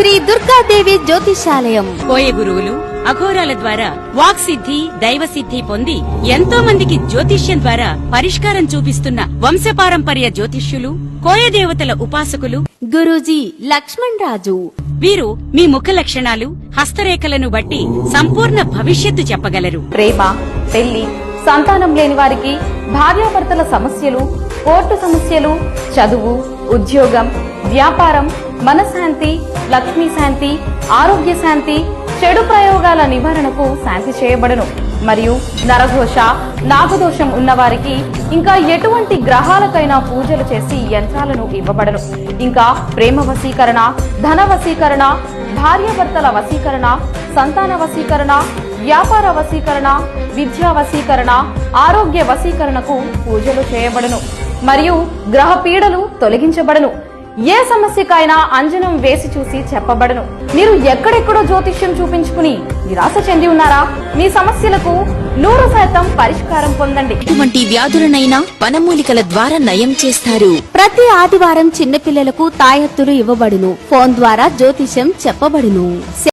శ్రీ దుర్గాదేవి జ్యోతిషాలయం. కోయ గురువులు అఘోరాల ద్వారా వాక్ సిద్ధి దైవ సిద్ధి పొంది ఎంతో మందికి జ్యోతిష్యం ద్వారా పరిష్కారం చూపిస్తున్న వంశపారంపర్య జ్యోతిష్యులు కోయ దేవతల ఉపాసకులు. గురూజీ లక్ష్మణ్ రాజు. వీరు మీ ముఖ లక్షణాలు హస్తరేఖలను బట్టి సంపూర్ణ భవిష్యత్తు చెప్పగలరు. ప్రేమ పెళ్ళి సంతానం లేని వారికి భార్యాభర్తల సమస్యలు కోర్టు సమస్యలు చదువు ఉద్యోగం వ్యాపారం మనశ్శాంతి లక్ష్మీ శాంతి ఆరోగ్య శాంతి చెడు ప్రయోగాల నివారణకు శాంతి చేయబడును. మరియు నరఘోష నాగదోషం ఉన్నవారికి ఇంకా ఎటువంటి గ్రహాలకైనా పూజలు చేసి యంత్రాలను ఇవ్వబడను. ఇంకా ప్రేమ వశీకరణ ధన వశీకరణ భార్యాభర్తల వశీకరణ సంతాన వశీకరణ వ్యాపార వశీకరణ విద్యా వశీకరణ ఆరోగ్య వశీకరణకు పూజలు చేయబడును. మరియు గ్రహ పీడలు తొలగించబడును. ఏ సమస్యకైనా అంజనం వేసి చూసి చెప్పబడను. మీరు ఎక్కడెక్కడో జ్యోతిష్యం చూపించుకుని నిరాశ చెంది ఉన్నారా? మీ సమస్యలకు నూరు శాతం పరిష్కారం పొందండి. ఎటువంటి వ్యాధులనైనా వనమూలికల ద్వారా నయం చేస్తారు. ప్రతి ఆదివారం చిన్నపిల్లలకు తాయత్తులు ఇవ్వబడును. ఫోన్ ద్వారా జ్యోతిషం చెప్పబడును.